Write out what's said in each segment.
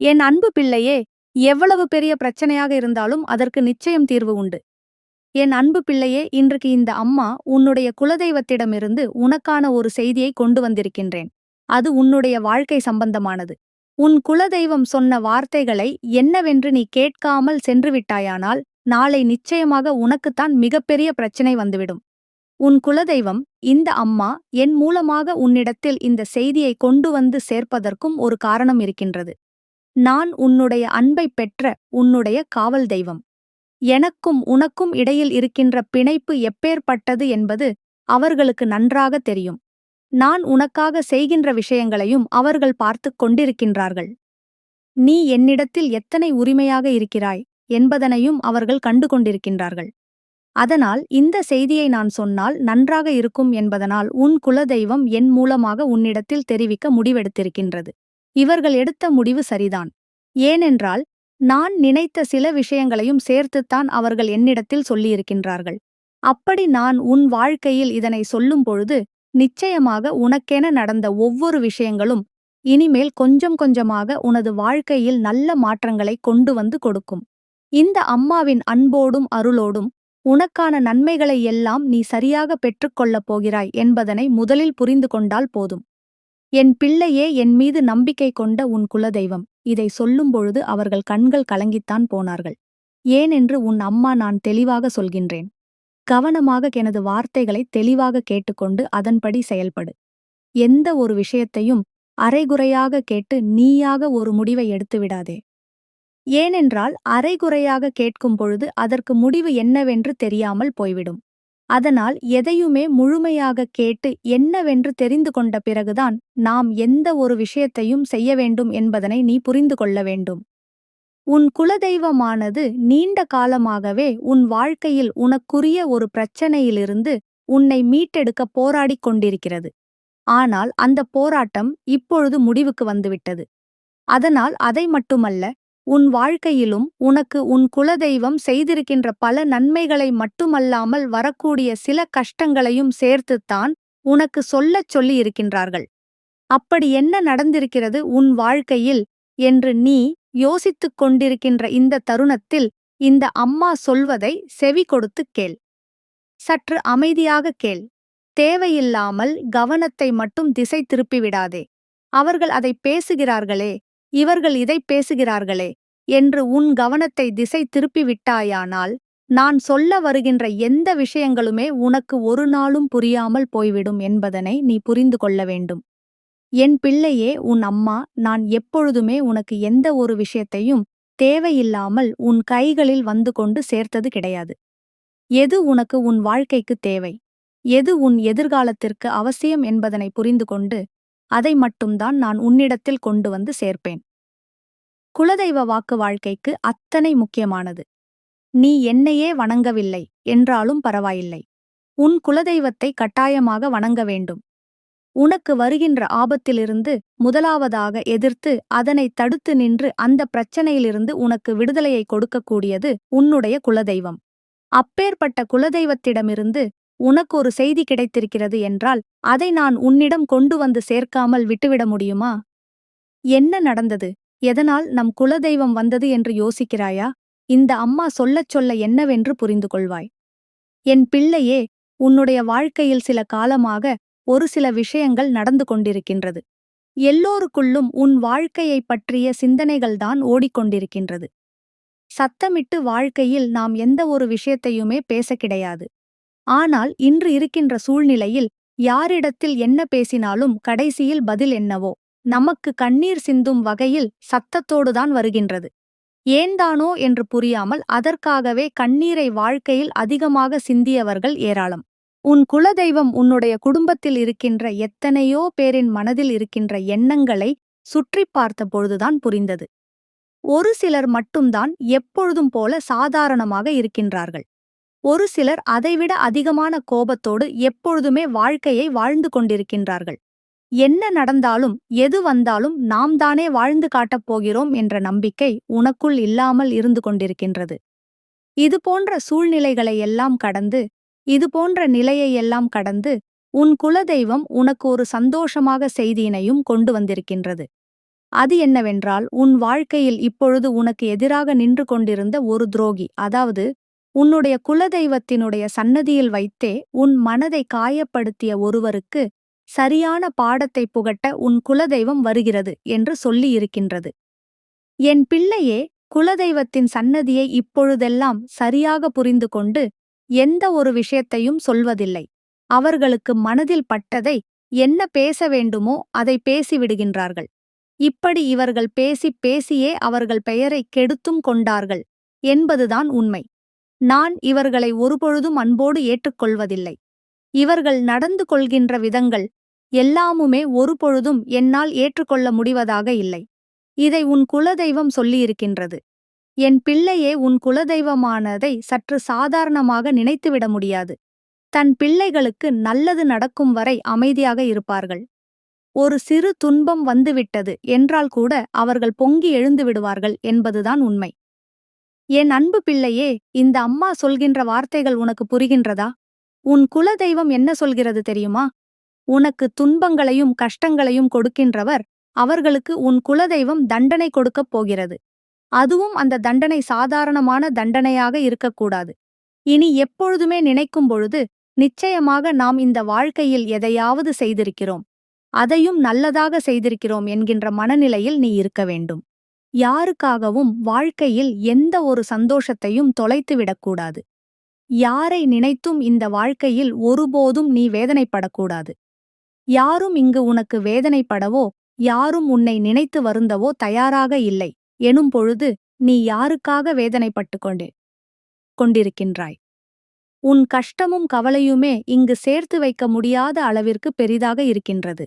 என் அன்பு பிள்ளையே எவ்வளவு பெரிய பிரச்சனையாக இருந்தாலும் அதற்கு நிச்சயம் தீர்வு உண்டு. என் அன்பு பிள்ளையே இன்றைக்கு இந்த அம்மா உன்னுடைய குலதெய்வத்திடமிருந்து உனக்கான ஒரு செய்தியை கொண்டு வந்திருக்கின்றேன். அது உன்னுடைய வாழ்க்கை சம்பந்தமானது. உன் குலதெய்வம் சொன்ன வார்த்தைகளை என்னவென்று நீ கேட்காமல் சென்று விட்டாயானால் நாளை நிச்சயமாக உனக்குத்தான் மிகப்பெரிய பிரச்சனை வந்துவிடும். உன் குலதெய்வம் இந்த அம்மா என் மூலமாக உன்னிடத்தில் இந்த செய்தியை கொண்டு வந்து சேர்ப்பதற்கும் ஒரு காரணம் இருக்கின்றது. நான் உன்னுடைய அன்பை பெற்ற உன்னுடைய காவல் தெய்வம். எனக்கும் உனக்கும் இடையில் இருக்கின்ற பிணைப்பு எப்பேற்பட்டது என்பது அவர்களுக்கு நன்றாக தெரியும். நான் உனக்காக செய்கின்ற விஷயங்களையும் அவர்கள் பார்த்துக் கொண்டிருக்கின்றார்கள். நீ என்னிடத்தில் எத்தனை உரிமையாக இருக்கிறாய் என்பதனையும் அவர்கள் கண்டு கொண்டிருக்கின்றார்கள். அதனால் இந்த செய்தியை நான் சொன்னால் நன்றாக இருக்கும் என்பதனால் உன் குலதெய்வம் என் மூலமாக உன்னிடத்தில் தெரிவிக்க முடிவெடுத்திருக்கின்றது. இவர்கள் எடுத்த முடிவு சரிதான். ஏனென்றால் நான் நினைத்த சில விஷயங்களையும் சேர்த்துத்தான் அவர்கள் என்னிடத்தில் சொல்லியிருக்கின்றார்கள். அப்படி நான் உன் வாழ்க்கையில் இதனை சொல்லும் பொழுது நிச்சயமாக உனக்கென நடந்த ஒவ்வொரு விஷயங்களும் இனிமேல் கொஞ்சம் கொஞ்சமாக உனது வாழ்க்கையில் நல்ல மாற்றங்களை கொண்டு வந்து கொடுக்கும். இந்த அம்மாவின் அன்போடும் அருளோடும் உனக்கான நன்மைகளை எல்லாம் நீ சரியாக பெற்றுக்கொள்ளப் போகிறாய் என்பதனை முதலில் புரிந்து கொண்டால் போதும். என் பிள்ளையே என் மீது நம்பிக்கை கொண்ட உன் குலதெய்வம். இதை சொல்லும்பொழுது அவர்கள் கண்கள் கலங்கித்தான் போனார்கள். ஏனென்று உன் அம்மா நான் தெளிவாக சொல்கின்றேன். கவனமாக எனது வார்த்தைகளை தெளிவாக கேட்டுக்கொண்டு அதன்படி செயல்படு. எந்த ஒரு விஷயத்தையும் அரைகுறையாக கேட்டு நீயாக ஒரு முடிவை எடுத்துவிடாதே. ஏனென்றால் அரைகுறையாக கேட்கும் பொழுது அதற்கு முடிவு என்னவென்று தெரியாமல் போய்விடும். அதனால் எதையுமே முழுமையாக கேட்டு என்னவென்று தெரிந்து கொண்ட பிறகுதான் நாம் எந்த ஒரு விஷயத்தையும் செய்ய வேண்டும் என்பதனை நீ புரிந்து கொள்ள வேண்டும். உன் குலதெய்வமானது நீண்ட காலமாகவே உன் வாழ்க்கையில் உனக்குரிய ஒரு பிரச்சனையிலிருந்து உன்னை மீட்டெடுக்க போராடிக் கொண்டிருக்கிறது. ஆனால் அந்த போராட்டம் இப்பொழுது முடிவுக்கு வந்துவிட்டது. அதனால் அதை மட்டுமல்ல உன் வாழ்க்கையிலும் உனக்கு உன் குலதெய்வம் செய்திருக்கின்ற பல நன்மைகளை மட்டுமல்லாமல் வரக்கூடிய சில கஷ்டங்களையும் சேர்த்துத்தான் உனக்கு சொல்லச் சொல்லி இருக்கின்றார்கள் அப்படி என்ன நடந்திருக்கிறது உன் வாழ்க்கையில்? என்று நீ யோசித்துக் கொண்டிருக்கின்ற இந்த தருணத்தில் இந்த அம்மா சொல்வதை செவி கொடுத்து கேள். சற்று அமைதியாக கேள். தேவையில்லாமல் கவனத்தை மட்டும் திசை திருப்பிவிடாதே. அவர்கள் அதை பேசுகிறார்களே இவர்கள் இதை பேசுகிறார்களே என்று உன் கவனத்தை திசை திருப்பிவிட்டாயானால் நான் சொல்ல வருகின்ற எந்த விஷயங்களுமே உனக்கு ஒரு நாளும் புரியாமல் போய்விடும் என்பதனை நீ புரிந்து கொள்ள வேண்டும். என் பிள்ளையே உன் அம்மா நான் எப்பொழுதுமே உனக்கு எந்த ஒரு விஷயத்தையும் தேவையில்லாமல் உன் கைகளில் வந்து கொண்டு சேர்த்தது கிடையாது. எது உனக்கு உன் வாழ்க்கைக்கு தேவை? எது உன் எதிர்காலத்திற்கு அவசியம் என்பதனை புரிந்து கொண்டு அதை மட்டும்தான் நான் உன்னிடத்தில் கொண்டு வந்து சேர்ப்பேன். குலதெய்வ வாக்கு வாழ்க்கைக்கு அத்தனை முக்கியமானது. நீ என்னையே வணங்கவில்லை என்றாலும் பரவாயில்லை. உன் குலதெய்வத்தை கட்டாயமாக வணங்க வேண்டும். உனக்கு வருகின்ற ஆபத்திலிருந்து முதலாவதாக எதிர்த்து அதனை தடுத்து நின்று அந்த பிரச்சனையிலிருந்து உனக்கு விடுதலையை கொடுக்கக்கூடியது உன்னுடைய குலதெய்வம். அப்பேற்பட்ட குலதெய்வத்திடமிருந்து உனக்கு ஒரு செய்தி கிடைத்திருக்கிறது என்றால் அதை நான் உன்னிடம் கொண்டு வந்து சேர்க்காமல் விட்டுவிட முடியுமா? என்ன நடந்தது? எதனால் நம் குலதெய்வம் வந்தது என்று யோசிக்கிறாயா? இந்த அம்மா சொல்லச் சொல்ல என்னவென்று புரிந்து கொள்வாய் என் பிள்ளையே உன்னுடைய வாழ்க்கையில் சில காலமாக ஒரு சில விஷயங்கள் நடந்து கொண்டிருக்கின்றது. எல்லோருக்குள்ளும் உன் வாழ்க்கையைப் பற்றிய சிந்தனைகள்தான் ஓடிக்கொண்டிருக்கின்றது. சத்தமிட்டு வாழ்க்கையில் நாம் எந்த ஒரு விஷயத்தையுமே பேச கிடையாது. ஆனால் இன்று இருக்கின்ற சூழ்நிலையில் யாரிடத்தில் என்ன பேசினாலும் கடைசியில் பதில் என்னவோ? நமக்கு கண்ணீர் சிந்தும் வகையில் சத்தத்தோடுதான் வருகின்றது. ஏன்தானோ என்று புரியாமல் அதற்காகவே கண்ணீரை வாழ்க்கையில் அதிகமாக சிந்தியவர்கள் ஏராளம். உன் குலதெய்வம் உன்னுடைய குடும்பத்தில் இருக்கின்ற எத்தனையோ பேரின் மனதில் இருக்கின்ற எண்ணங்களை சுற்றி பார்த்த பொழுதுதான் புரிந்தது. ஒரு சிலர் மட்டும்தான் எப்பொழுதும் போல சாதாரணமாக இருக்கின்றார்கள். ஒரு சிலர் அதைவிட அதிகமான கோபத்தோடு எப்பொழுதுமே வாழ்க்கையை வாழ்ந்து கொண்டிருக்கின்றார்கள். என்ன நடந்தாலும் எது வந்தாலும் நாம் தானே வாழ்ந்து காட்டப் போகிறோம் என்ற நம்பிக்கை உனக்குள் இல்லாமல் இருந்து கொண்டிருக்கின்றது. இதுபோன்ற சூழ்நிலைகளை எல்லாம் கடந்து இதுபோன்ற நிலையையெல்லாம் கடந்து உன் குலதெய்வம் உனக்கு ஒரு சந்தோஷமாக செய்தியினையும் கொண்டு வந்திருக்கின்றது. அது என்னவென்றால் உன் வாழ்க்கையில் இப்பொழுது உனக்கு எதிராக நின்று கொண்டிருந்த ஒரு துரோகி அதாவது உன்னுடைய குலதெய்வத்தினுடைய சன்னதியில் வைத்தே உன் மனதை காயப்படுத்திய ஒருவருக்கு சரியான பாடத்தை புகட்ட உன் குலதெய்வம் வருகிறது என்று சொல்லியிருக்கின்றது. என் பிள்ளையே குலதெய்வத்தின் சன்னதியை இப்பொழுதெல்லாம் சரியாக புரிந்து கொண்டு எந்த ஒரு விஷயத்தையும் சொல்வதில்லை. அவர்களுக்கு மனதில் பட்டதை என்ன பேச வேண்டுமோ அதை பேசிவிடுகின்றார்கள். இப்படி இவர்கள் பேசிப் பேசியே அவர்கள் பெயரை கெடுத்தும் கொண்டார்கள் என்பதுதான் உண்மை. நான் இவர்களை ஒருபொழுதும் அன்போடு ஏற்றுக்கொள்வதில்லை. இவர்கள் நடந்து கொள்கின்ற விதங்கள் எல்லாமுமே ஒருபொழுதும் என்னால் ஏற்றுக்கொள்ள முடிவதாக இல்லை. இதை உன் குலதெய்வம் சொல்லியிருக்கின்றது. என் பிள்ளையே உன் குலதெய்வமானதை சற்று சாதாரணமாக நினைத்துவிட முடியாது. தன் பிள்ளைகளுக்கு நல்லது நடக்கும் வரை அமைதியாக இருப்பார்கள். ஒரு சிறு துன்பம் வந்துவிட்டது என்றால் கூட அவர்கள் பொங்கி எழுந்து விடுவார்கள் என்பதுதான் உண்மை. என் அன்பு பிள்ளையே இந்த அம்மா சொல்கின்ற வார்த்தைகள் உனக்கு புரிகின்றதா? உன் குலதெய்வம் என்ன சொல்கிறது தெரியுமா? உனக்கு துன்பங்களையும் கஷ்டங்களையும் கொடுக்கின்றவர் அவர்களுக்கு உன் குலதெய்வம் தண்டனை கொடுக்கப் போகிறது. அதுவும் அந்த தண்டனை சாதாரணமான தண்டனையாக இருக்கக்கூடாது. இனி எப்பொழுதுமே நினைக்கும் பொழுது நிச்சயமாக நாம் இந்த வாழ்க்கையில் எதையாவது செய்திருக்கிறோம். அதையும் நல்லதாக செய்திருக்கிறோம் என்கின்ற மனநிலையில் நீ இருக்க வேண்டும். யாருக்காகவும் வாழ்க்கையில் எந்த ஒரு சந்தோஷத்தையும் தொலைத்துவிடக்கூடாது யாரை நினைத்தும் இந்த வாழ்க்கையில் ஒருபோதும் நீ வேதனைப்படக்கூடாது. யாரும் இங்கு உனக்கு வேதனைப்படவோ யாரும் உன்னை நினைத்து வருந்தவோ தயாராக இல்லை. எனும் பொழுது நீ யாருக்காக வேதனைப்பட்டு கொண்டே கொண்டிருக்கின்றாய்? உன் கஷ்டமும் கவலையுமே இங்கு சேர்த்து வைக்க முடியாத அளவிற்கு பெரிதாக இருக்கின்றது.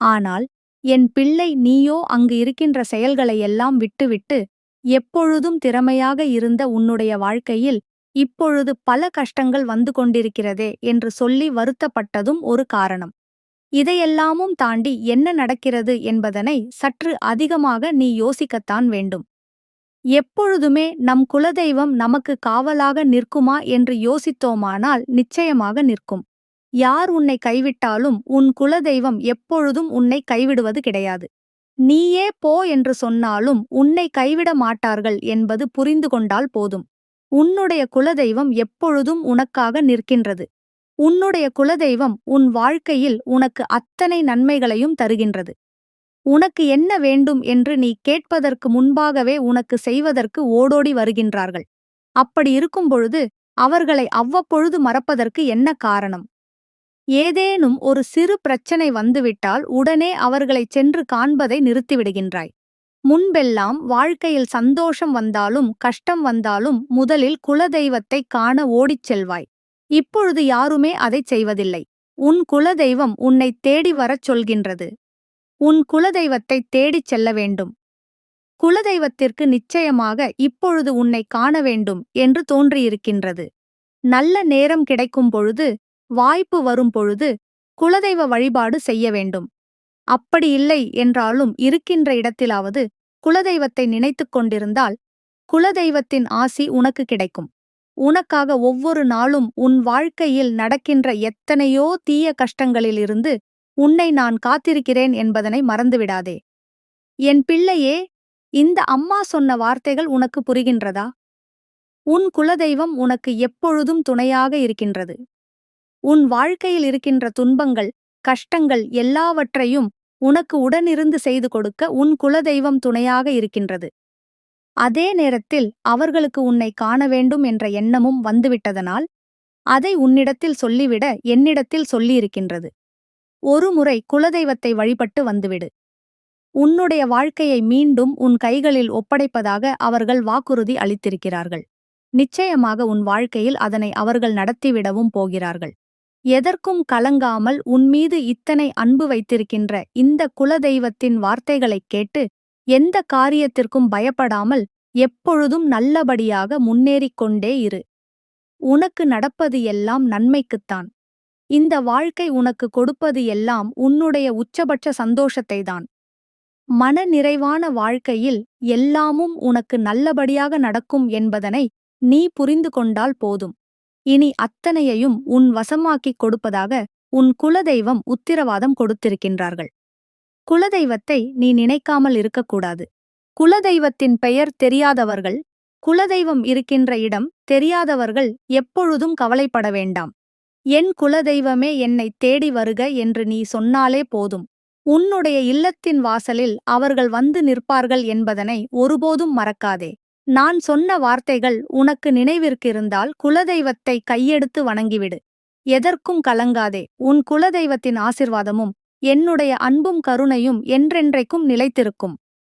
ஆனால் என் பிள்ளை நீயோ அங்கு இருக்கின்ற செயல்களையெல்லாம் விட்டுவிட்டு எப்பொழுதும் திறமையாக இருந்த உன்னுடைய வாழ்க்கையில் இப்பொழுது பல கஷ்டங்கள் வந்து கொண்டிருக்கிறதே என்று சொல்லி வருத்தப்பட்டதும் ஒரு காரணம். இதையெல்லாமும் தாண்டி என்ன நடக்கிறது என்பதனை சற்று அதிகமாக நீ யோசிக்கத்தான் வேண்டும். எப்பொழுதுமே நம் குலதெய்வம் நமக்கு காவலாக நிற்குமா என்று யோசித்தோமானால் நிச்சயமாக நிற்கும். யார் உன்னை கைவிட்டாலும் உன் குலதெய்வம் எப்பொழுதும் உன்னை கைவிடுவது கிடையாது. நீயே போ என்று சொன்னாலும் உன்னை கைவிட மாட்டார்கள் என்பது புரிந்து கொண்டால் போதும். உன்னுடைய குலதெய்வம் எப்பொழுதும் உனக்காக நிற்கின்றது. உன்னுடைய குலதெய்வம் உன் வாழ்க்கையில் உனக்கு அத்தனை நன்மைகளையும் தருகின்றது. உனக்கு என்ன வேண்டும் என்று நீ கேட்பதற்கு முன்பாகவே உனக்கு செய்வதற்கு ஓடோடி வருகின்றார்கள். அப்படி இருக்கும் பொழுது அவர்களை அவ்வப்பொழுது மறப்பதற்கு என்ன காரணம்? ஏதேனும் ஒரு சிறு பிரச்சனை வந்துவிட்டால் உடனே அவர்களைச் சென்று காண்பதை நிறுத்திவிடுகின்றாய். முன்பெல்லாம் வாழ்க்கையில் சந்தோஷம் வந்தாலும் கஷ்டம் வந்தாலும் முதலில் குலதெய்வத்தைக் காண ஓடிச் செல்வாய். இப்பொழுது யாருமே அதைச் செய்வதில்லை. உன் குலதெய்வம் உன்னைத் தேடி வரச் சொல்கின்றது. உன் குலதெய்வத்தை தேடிச் செல்ல வேண்டும். குலதெய்வத்திற்கு நிச்சயமாக இப்பொழுது உன்னை காண வேண்டும் என்று தோன்றியிருக்கின்றது. நல்ல நேரம் கிடைக்கும் பொழுது வாய்ப்பு வரும்பொழுது குலதெய்வ வழிபாடு செய்ய வேண்டும். அப்படி இல்லை என்றாலும் இருக்கின்ற இடத்திலாவது குலதெய்வத்தை நினைத்துக் கொண்டிருந்தால் குலதெய்வத்தின் ஆசி உனக்கு கிடைக்கும். உனக்காக ஒவ்வொரு நாளும் உன் வாழ்க்கையில் நடக்கின்ற எத்தனையோ தீய கஷ்டங்களிலிருந்து உன்னை நான் காத்திருக்கிறேன் என்பதனை மறந்துவிடாதே. என் பிள்ளையே இந்த அம்மா சொன்ன வார்த்தைகள் உனக்கு புரிகின்றதா? உன் குலதெய்வம் உனக்கு எப்பொழுதும் துணையாக இருக்கின்றது. உன் வாழ்க்கையில் இருக்கின்ற துன்பங்கள் கஷ்டங்கள் எல்லாவற்றையும் உனக்கு உடனிருந்து செய்து கொடுக்க உன் குலதெய்வம் துணையாக இருக்கின்றது. அதே நேரத்தில் அவர்களுக்கு உன்னை காண வேண்டும் என்ற எண்ணமும் வந்துவிட்டதனால் அதை உன்னிடத்தில் சொல்லிவிட என்னிடத்தில் சொல்லியிருக்கின்றது. ஒருமுறை குலதெய்வத்தை வழிபட்டு வந்துவிடு. உன்னுடைய வாழ்க்கையை மீண்டும் உன் கைகளில் ஒப்படைப்பதாக அவர்கள் வாக்குறுதி அளித்திருக்கிறார்கள். நிச்சயமாக உன் வாழ்க்கையில் அதனை அவர்கள் நடத்திவிடவும் போகிறார்கள். எதற்கும் கலங்காமல் உன்மீது இத்தனை அன்பு வைத்திருக்கின்ற இந்த குலதெய்வத்தின் வார்த்தைகளைக் கேட்டு எந்த காரியத்திற்கும் பயப்படாமல் எப்பொழுதும் நல்லபடியாக முன்னேறிக் கொண்டே இரு. உனக்கு நடப்பது எல்லாம் நன்மைக்குத்தான். இந்த வாழ்க்கை உனக்கு கொடுப்பது எல்லாம் உன்னுடைய உச்சபட்ச சந்தோஷத்தைதான். மன நிறைவான வாழ்க்கையில் எல்லாமும் உனக்கு நல்லபடியாக நடக்கும் என்பதனை நீ புரிந்து கொண்டால் போதும். இனி அத்தனையையும் உன் வசமாக்கிக் கொடுப்பதாக உன் குலதெய்வம் உத்திரவாதம் கொடுத்திருக்கின்றார்கள். குலதெய்வத்தை நீ நினைக்காமல் இருக்கக்கூடாது. குலதெய்வத்தின் பெயர் தெரியாதவர்கள் குலதெய்வம் இருக்கின்ற இடம் தெரியாதவர்கள் எப்பொழுதும் கவலைப்பட வேண்டாம். என் குலதெய்வமே என்னை தேடி வருக என்று நீ சொன்னாலே போதும். உன்னுடைய இல்லத்தின் வாசலில் அவர்கள் வந்து நிற்பார்கள் என்பதனை ஒருபோதும் மறக்காதே. நான் சொன்ன வார்த்தைகள் உனக்கு நினைவிற்கிருந்தால் குலதெய்வத்தை கையெடுத்து வணங்கிவிடு. எதற்கும் கலங்காதே. உன் குலதெய்வத்தின் ஆசிர்வாதமும் என்னுடைய அன்பும் கருணையும் என்றென்றைக்கும் நிலைத்திருக்கும்.